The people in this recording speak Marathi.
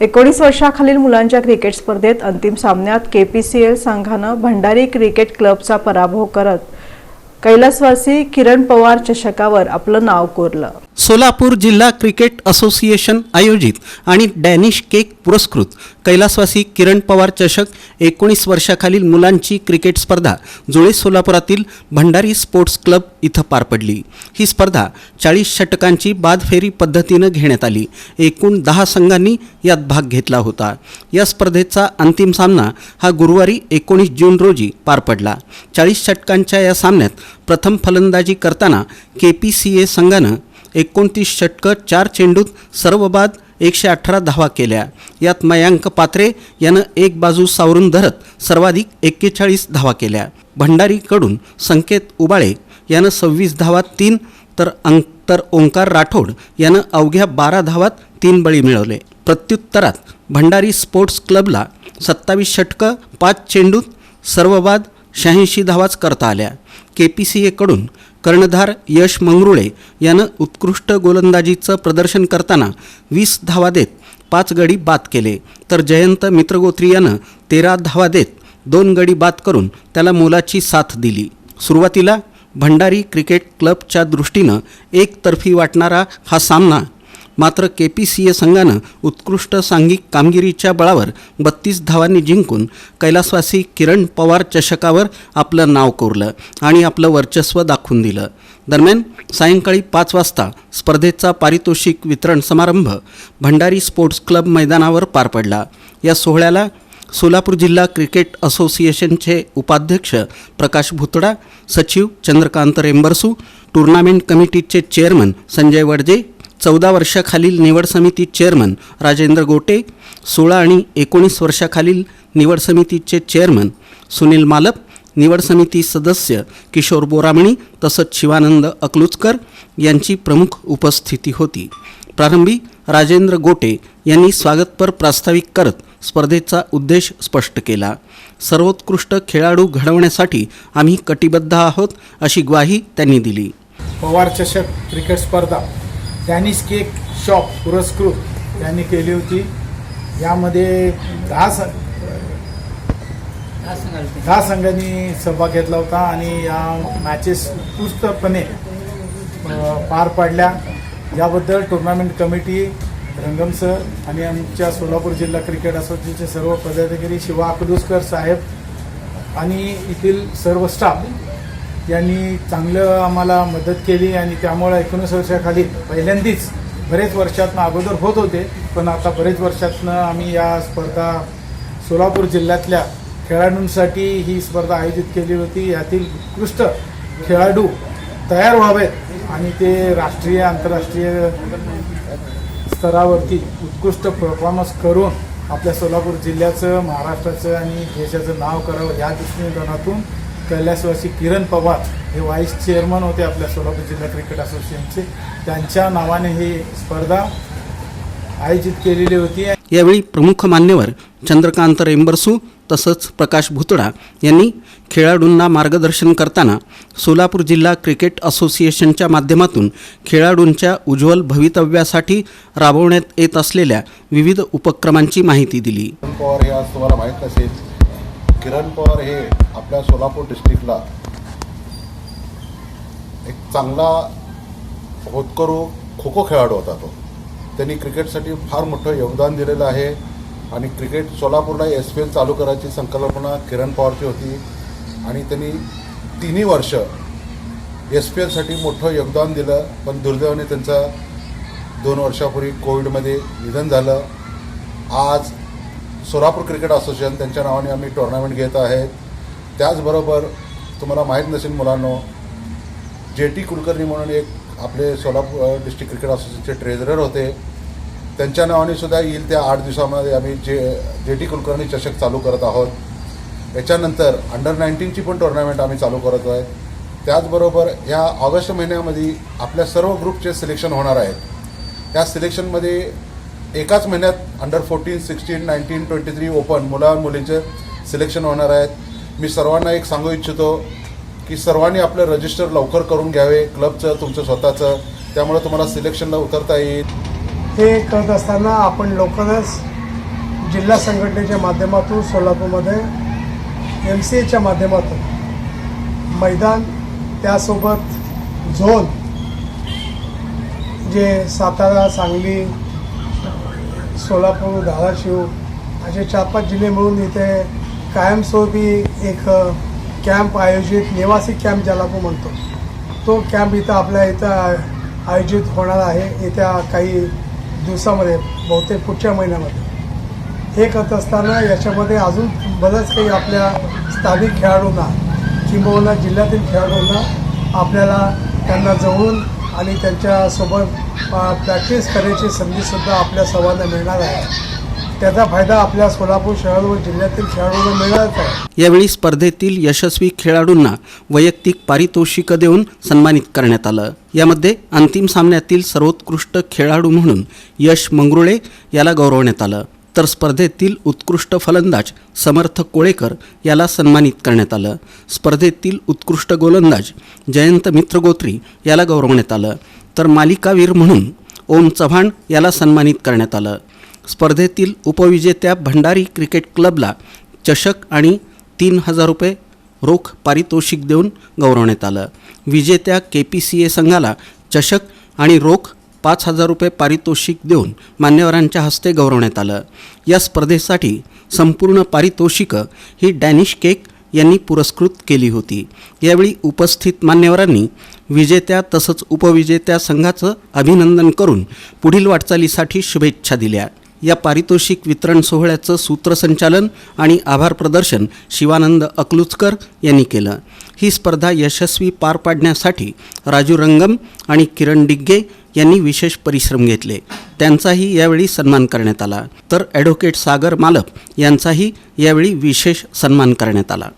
एकोणीस वर्षाखालील मुलांच्या क्रिकेट स्पर्धेत अंतिम सामन्यात केपीसीएल संघानं भंडारी क्रिकेट क्लबचा पराभव करत कैलासवासी किरण पवार चषकावर आपलं नाव कोरलं. सोलापूर जिल्हा क्रिकेट असोसिएशन आयोजित आणि डॅनिश केक पुरस्कृत. कैलासवासी किरण पवार चषक एकोणीस वर्षाखालील मुलांची क्रिकेट स्पर्धा जुळे सोलापुरातील भंडारी स्पोर्ट्स क्लब इथं पार पडली. ही स्पर्धा चाळीस षटकांची बादफेरी पद्धतीनं घेण्यात आली. एकूण दहा संघांनी यात भाग घेतला होता. या स्पर्धेचा अंतिम सामना हा गुरुवारी एकोणीस जून रोजी पार पडला. चाळीस षटकांच्या या सामन्यात प्रथम फलंदाजी करताना के पी सी ए संघानं एकोणतीस षटकं चार चेंडूत सर्व बाद एकशे अठरा धावा केल्या. यात मयांक पात्रे यानं एक बाजू सावरून धरत सर्वाधिक एक्केचाळीस धावा केल्या. भंडारीकडून संकेत उबाळे यानं सव्वीस धावात तीन तर अंक तर ओंकार राठोड यानं अवघ्या बारा धावात तीन बळी मिळवले. प्रत्युत्तरात भंडारी स्पोर्ट्स क्लबला सत्तावीस षटकं पाच चेंडूत सर्व बाद शहाऐंशी धावाच करता आल्या. के पी सी एकडून कर्णधार यश मंगरुळे यानं उत्कृष्ट गोलंदाजीचं प्रदर्शन करताना वीस धावा देत पाच गडी बाद केले. तर जयंत मित्रगोत्री यानं तेरा धावा देत दोन गडी बाद करून त्याला मोलाची साथ दिली. सुरुवातीला भंडारी क्रिकेट क्लबच्या दृष्टीनं एकतर्फी वाटणारा हा सामना मात्र के पी सी ए संघानं उत्कृष्ट सांघिक कामगिरीच्या बळावर बत्तीस धावांनी जिंकून कैलासवासी किरण पवार चषकावर आपलं नाव कोरलं आणि आपलं वर्चस्व दाखवून दिलं. दरम्यान सायंकाळी पाच वाजता स्पर्धेचा पारितोषिक वितरण समारंभ भंडारी स्पोर्ट्स क्लब मैदानावर पार पडला. या सोहळ्याला सोलापूर जिल्हा क्रिकेट असोसिएशनचे उपाध्यक्ष प्रकाश भुतडा सचिव चंद्रकांत रेंबरसू टुर्नामेंट कमिटीचे चेअरमन संजय वडजे चौदा वर्षाखालील निवड समिती चेअरमन राजेंद्र गोटे सोळा आणि एकोणीस वर्षाखालील निवड समितीचे चेअरमन सुनील मालप निवड समिती सदस्य किशोर बोरामणी तसंच शिवानंद अकलुचकर यांची प्रमुख उपस्थिती होती. प्रारंभी राजेंद्र गोटे यांनी स्वागतपर प्रास्ताविक करत स्पर्धेचा उद्देश स्पष्ट केला. सर्वोत्कृष्ट खेळाडू घडवण्यासाठी आम्ही कटिबद्ध आहोत अशी ग्वाही त्यांनी दिली. पवार चषक क्रिकेट स्पर्धा डॅनिश केक शॉप पुरस्कृत यांनी केली होती. यामध्ये दहा स दहा संघांनी. सहभाग घेतला होता आणि या मॅचेस उत्कृष्टपणे पार पाडल्या. याबद्दल टुर्नामेंट कमिटी रंगम सर आणि आमच्या सोलापूर जिल्हा क्रिकेट असोसिएशनचे सर्व पदाधिकारी शिवा अकलूसकर साहेब आणि येथील सर्व स्टाफ यांनी चांगलं आम्हाला मदत केली आणि त्यामुळे एकोणीस वर्षाखाली पहिल्यांदीच बरेच वर्षातनं अगोदर होत होते पण आता बरेच वर्षातनं आम्ही या स्पर्धा सोलापूर जिल्ह्यातल्या खेळाडूंसाठी ही स्पर्धा आयोजित केली होती. यातील उत्कृष्ट खेळाडू तयार व्हावेत आणि ते राष्ट्रीय आंतरराष्ट्रीय स्तरावरती उत्कृष्ट परफॉर्मन्स करून आपल्या सोलापूर जिल्ह्याचं महाराष्ट्राचं आणि देशाचं नाव करावं या दृष्टिकोनातून कैलासवासी किरण पवार हे व्हाईस चेअरमन होते आपल्या सोलापूर जिल्हा क्रिकेट असोसिएशनचे त्यांच्या नावाने ही स्पर्धा आयोजित केलेली होती. यावेळी प्रमुख मान्यवर चंद्रकांत रेंबरसू तसंच प्रकाश भुतडा यांनी खेळाडूंना मार्गदर्शन करताना सोलापूर जिल्हा क्रिकेट असोसिएशनच्या माध्यमातून खेळाडूंच्या उज्ज्वल भवितव्यासाठी राबवण्यात येत असलेल्या विविध उपक्रमांची माहिती दिली. पवार हे आज तुम्हाला माहीत नसेल किरण पवार हे आपल्या सोलापूर डिस्ट्रिक्टला एक चांगला होतकरू खो खो खेळाडू होता तो. त्यांनी क्रिकेटसाठी फार मोठं योगदान दिलेलं आहे आणि क्रिकेट सोलापूरला एस पी एल चालू करायची संकल्पना किरण पवारची होती आणि त्यांनी तिन्ही वर्ष एस पी एलसाठी मोठं योगदान दिलं. पण दुर्दैवाने त्यांचं दोन वर्षापूर्वी कोविडमध्ये निधन झालं. आज सोलापूर क्रिकेट असोसिएशन त्यांच्या नावाने आम्ही टुर्नामेंट घेत आहेत. त्याचबरोबर तुम्हाला माहीत नसेल मुलांनो जे टी कुलकर्णी म्हणून एक आपले सोलापूर डिस्ट्रिक्ट क्रिकेट असोसिएशनचे ट्रेझरर होते. त्यांच्या नावाने सुद्धा येईल त्या आठ दिवसामध्ये आम्ही जे जे टी कुलकर्णी चषक चालू करत आहोत. याच्यानंतर अंडर नाईन्टीनची पण टुर्नामेंट आम्ही चालू करत आहे. त्याचबरोबर ह्या ऑगस्ट महिन्यामध्ये आपल्या सर्व ग्रुपचे सिलेक्शन होणार आहेत. त्या सिलेक्शनमध्ये एकाच महिन्यात under fourteen sixteen nineteen twenty three open मुला मुलींचे सिलेक्शन होणार आहेत. मी सर्वांना एक सांगू इच्छितो की सर्वांनी आपलं रजिस्टर लवकर करून घ्यावे. क्लबचं तुमचं स्वतःचं. त्यामुळे तुम्हाला सिलेक्शनला उतरता येईल. हे करत असताना आपण लवकरच जिल्हा संघटनेच्या माध्यमातून सोलापूरमध्ये एम सी एच्या माध्यमातून मैदान त्यासोबत झोन जे सातारा सांगली सोलापूर धाराशिव असे चार पाच जिल्हे मिळून इथे कायमस्वरूपी एक कॅम्प आयोजित निवासी कॅम्प ज्याला आपण म्हणतो. तो कॅम्प इथं आपल्या इथं आयोजित होणार आहे येत्या काही दिवसामध्ये बहुतेक पुढच्या महिन्यामध्ये. हे करत असताना याच्यामध्ये अजून बरंच काही आपल्या स्थानिक खेळाडूंना किंबहुना जिल्ह्यातील खेळाडूंना आपल्याला त्यांना जवळून आणि त्यांच्यासोबत प्रॅक्टिस करण्याची संधीसुद्धा आपल्या सर्वांना मिळणार आहे. त्याचा फायदा आपल्या सोलापूर शहर व जिल्ह्यातील खेळाडूंना मिळणारच आहे. यावेळी स्पर्धेतील यशस्वी खेळाडूंना वैयक्तिक पारितोषिक देऊन सन्मानित करण्यात आलं. यामध्ये अंतिम सामन्यातील सर्वोत्कृष्ट खेळाडू म्हणून यश मंगरुळे याला गौरवण्यात आलं. तर स्पर्धेतील उत्कृष्ट फलंदाज समर्थ कोळेकर याला सन्मानित करण्यात आलं. स्पर्धेतील उत्कृष्ट गोलंदाज जयंत मित्रगोत्री याला गौरवण्यात आलं. तर मालिकावीर म्हणून ओम चव्हाण याला सन्मानित करण्यात आलं. स्पर्धेतील उपविजेत्या भंडारी क्रिकेट क्लबला चषक आणि तीन हजार रुपये रोख पारितोषिक देऊन गौरवण्यात आलं. विजेत्या के पी सी ए संघाला चषक आणि रोख पाच हजार रुपये पारितोषिक देऊन मान्यवरांच्या हस्ते गौरवण्यात आलं. या स्पर्धेसाठी संपूर्ण पारितोषिकं ही डॅनिश केक यांनी पुरस्कृत केली होती. यावेळी उपस्थित मान्यवरांनी विजेत्या तसंच उपविजेत्या संघाचं अभिनंदन करून पुढील वाटचालीसाठी शुभेच्छा दिल्या. या पारितोषिक वितरण सोहळ्याचं सूत्रसंचालन आणि आभार प्रदर्शन शिवानंद अकलुचकर यांनी केलं. ही स्पर्धा यशस्वी पार पाडण्यासाठी राजू रंगम आणि किरण डिग्गे यांनी विशेष परिश्रम घेतले. त्यांचाही यावेळी सन्मान करण्यात आला. तर ॲडव्होकेट सागर मालप यांचाही यावेळी विशेष सन्मान करण्यात आला.